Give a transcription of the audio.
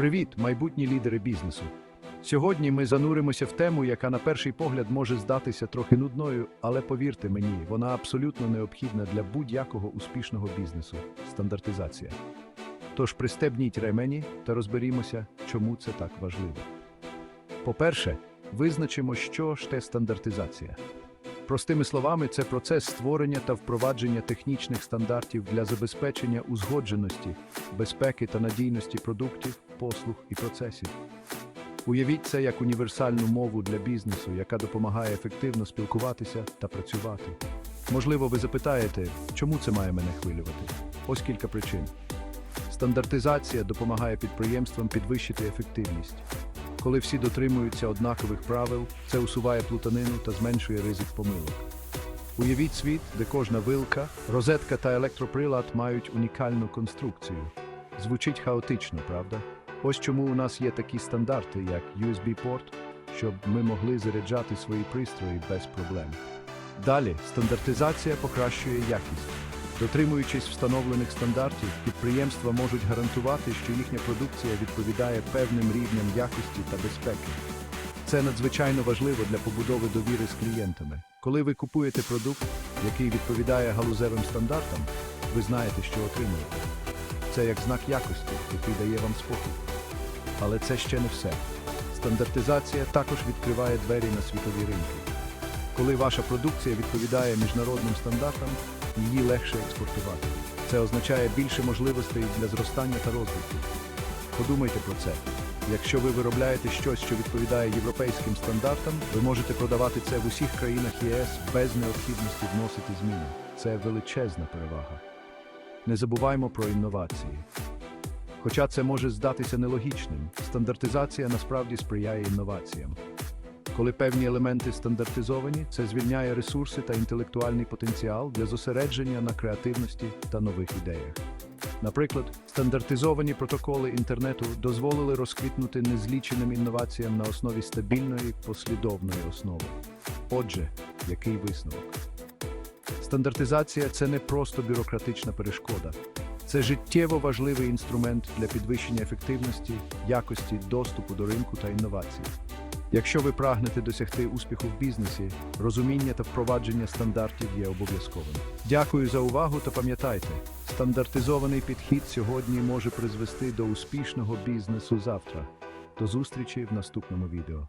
Привіт, майбутні лідери бізнесу. Сьогодні ми зануримося в тему, яка на перший погляд може здатися трохи нудною, але повірте мені, вона абсолютно необхідна для будь-якого успішного бізнесу стандартизація. Тож пристебніть ремені та розберімося, чому це так важливо. По-перше, визначимо, що ж те стандартизація. Простими словами, це процес створення та впровадження технічних стандартів для забезпечення узгодженості, безпеки та надійності продуктів, послуг і процесів. Уявіть це як універсальну мову для бізнесу, яка допомагає ефективно спілкуватися та працювати. Можливо, ви запитаєте, чому це має мене хвилювати? Ось кілька причин. Стандартизація допомагає підприємствам підвищити ефективність. Коли всі дотримуються однакових правил, це усуває плутанину та зменшує ризик помилок. Уявіть світ, де кожна вилка, розетка та електроприлад мають унікальну конструкцію. Звучить хаотично, правда? Ось чому у нас є такі стандарти, як USB-порт, щоб ми могли заряджати свої пристрої без проблем. Далі стандартизація покращує якість. Дотримуючись встановлених стандартів, підприємства можуть гарантувати, що їхня продукція відповідає певним рівням якості та безпеки. Це надзвичайно важливо для побудови довіри з клієнтами. Коли ви купуєте продукт, який відповідає галузевим стандартам, ви знаєте, що отримуєте. Це як знак якості, який дає вам спокій. Але це ще не все. Стандартизація також відкриває двері на світові ринки. Коли ваша продукція відповідає міжнародним стандартам, її легше експортувати. Це означає більше можливостей для зростання та розвитку. Подумайте про це. Якщо ви виробляєте щось, що відповідає європейським стандартам, ви можете продавати це в усіх країнах ЄС без необхідності вносити зміни. Це величезна перевага. Не забуваймо про інновації. Хоча це може здатися нелогічним, стандартизація насправді сприяє інноваціям. Коли певні елементи стандартизовані, це звільняє ресурси та інтелектуальний потенціал для зосередження на креативності та нових ідеях. Наприклад, стандартизовані протоколи інтернету дозволили розквітнути незліченим інноваціям на основі стабільної послідовної основи. Отже, який висновок? Стандартизація це не просто бюрократична перешкода. Це життєво важливий інструмент для підвищення ефективності, якості, доступу до ринку та інновацій. Якщо ви прагнете досягти успіху в бізнесі, розуміння та впровадження стандартів є обов'язковим. Дякую за увагу та пам'ятайте, стандартизований підхід сьогодні може призвести до успішного бізнесу завтра. До зустрічі в наступному відео.